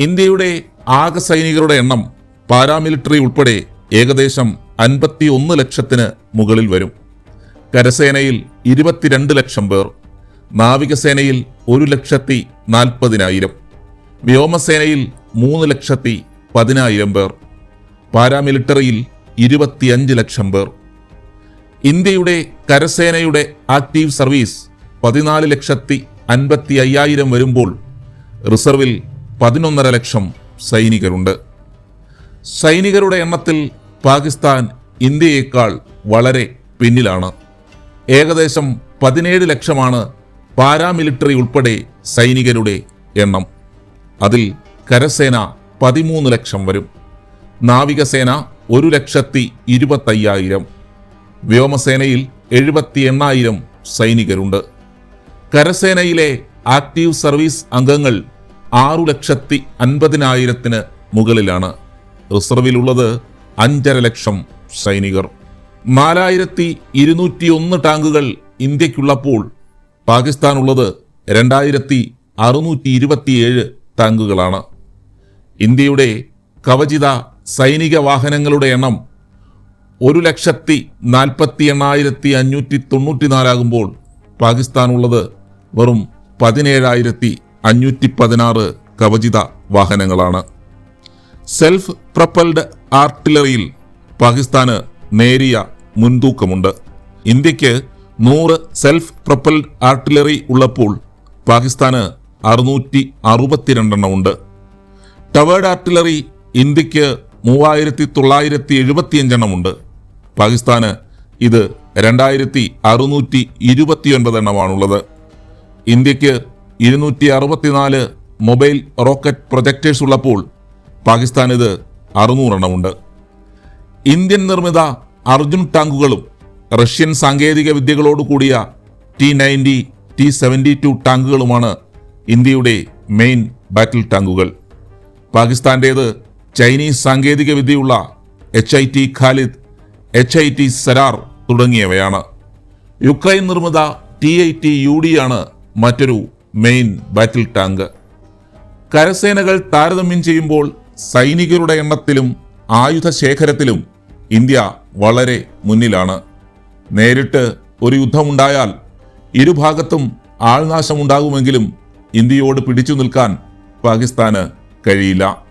ഇന്ത്യയുടെ ആകെ സൈനികരുടെ എണ്ണം പാരാമിലിറ്ററി ഉൾപ്പെടെ ഏകദേശം അൻപത്തി ഒന്ന് ലക്ഷത്തിന് മുകളിൽ വരും. കരസേനയിൽ ഇരുപത്തിരണ്ട് ലക്ഷം പേർ നാവികസേനയിൽ ഒരു ലക്ഷത്തി നാൽപ്പതിനായിരം വ്യോമസേനയിൽ മൂന്ന് ലക്ഷത്തി പതിനായിരം പേർ പാരാമിലിറ്ററിയിൽ ഇരുപത്തിയഞ്ച് ലക്ഷം പേർ. ഇന്ത്യയുടെ കരസേനയുടെ ആക്റ്റീവ് സർവീസ് പതിനാല് ലക്ഷത്തി അൻപത്തി അയ്യായിരം വരുമ്പോൾ റിസർവിൽ പതിനൊന്നര ലക്ഷം സൈനികരുണ്ട്. സൈനികരുടെ എണ്ണത്തിൽ പാകിസ്ഥാൻ ഇന്ത്യയേക്കാൾ വളരെ പിന്നിലാണ്. ഏകദേശം പതിനേഴ് ലക്ഷമാണ് പാരാമിലിറ്ററി ഉൾപ്പെടെ സൈനികരുടെ എണ്ണം. അതിൽ കരസേന പതിമൂന്ന് ലക്ഷം വരും. നാവികസേന ഒരു ലക്ഷത്തി ഇരുപത്തയ്യായിരം. വ്യോമസേനയിൽ എഴുപത്തി എണ്ണായിരം സൈനികരുണ്ട്. കരസേനയിലെ ആക്റ്റീവ് സർവീസ് അംഗങ്ങൾ ആറു ലക്ഷത്തി അൻപതിനായിരത്തിന് മുകളിലാണ് റിസർവിലുള്ളത് അഞ്ചര ലക്ഷം സൈനികർ. നാലായിരത്തി ഇരുന്നൂറ്റി ഒന്ന് ടാങ്കുകൾ ഇന്ത്യക്കുള്ളപ്പോൾ പാകിസ്ഥാനുള്ളത് രണ്ടായിരത്തി അറുന്നൂറ്റി ഇരുപത്തിയേഴ് ടാങ്കുകളാണ്. ഇന്ത്യയുടെ കവചിത സൈനിക വാഹനങ്ങളുടെ എണ്ണം ഒരു ലക്ഷത്തി നാൽപ്പത്തി എണ്ണായിരത്തി അഞ്ഞൂറ്റി തൊണ്ണൂറ്റിനാലാകുമ്പോൾ പാകിസ്ഥാനുള്ളത് വെറും പതിനേഴായിരത്തി അഞ്ഞൂറ്റി പതിനാറ് കവചിത വാഹനങ്ങളാണ്. സെൽഫ് പ്രപ്പൽഡ് ആർട്ടിലറിയിൽ പാകിസ്ഥാന് നേരിയ മുൻതൂക്കമുണ്ട്. ഇന്ത്യയ്ക്ക് നൂറ് സെൽഫ് പ്രപ്പൽഡ് ആർട്ടിലറി ഉള്ളപ്പോൾ പാകിസ്ഥാന് അറുന്നൂറ്റി അറുപത്തിരണ്ടെണ്ണം ഉണ്ട്. ടവേർഡ് ആർട്ടിലറി ഇന്ത്യയ്ക്ക് മൂവായിരത്തി തൊള്ളായിരത്തി എഴുപത്തിയഞ്ചെണ്ണമുണ്ട് പാകിസ്ഥാന് ഇത് രണ്ടായിരത്തി അറുന്നൂറ്റി ഇരുപത്തിയൊൻപത് എണ്ണമാണുള്ളത് ഇന്ത്യയ്ക്ക് ഇരുന്നൂറ്റി അറുപത്തിനാല് മൊബൈൽ റോക്കറ്റ് പ്രൊജക്ടേഴ്സ് ഉള്ളപ്പോൾ പാകിസ്ഥാൻ ഇത് അറുന്നൂറെണ്ണമുണ്ട്. ഇന്ത്യൻ നിർമ്മിത അർജുൻ ടാങ്കുകളും റഷ്യൻ സാങ്കേതിക വിദ്യകളോട് കൂടിയ T ninety T seventy two ടാങ്കുകളുമാണ് ഇന്ത്യയുടെ മെയിൻ ബാറ്റിൽ ടാങ്കുകൾ. പാകിസ്ഥാന്റേത് ചൈനീസ് സാങ്കേതിക വിദ്യയുള്ള H I T Khalid H I T Zarrar തുടങ്ങിയവയാണ്. യുക്രൈൻ നിർമ്മിത T I T U D ആണ് മറ്റൊരു മെയിൻ ബാറ്റിൽ ടാങ്ക്. കരസേനകൾ താരതമ്യം ചെയ്യുമ്പോൾ സൈനികരുടെ എണ്ണത്തിലും ആയുധ ശേഖരത്തിലും ഇന്ത്യ വളരെ മുന്നിലാണ്. നേരിട്ട് ഒരു യുദ്ധമുണ്ടായാൽ ഇരുഭാഗത്തും ആൾനാശമുണ്ടാകുമെങ്കിലും ഇന്ത്യയോട് പിടിച്ചു നിൽക്കാൻ പാകിസ്ഥാന് കഴിയില്ല.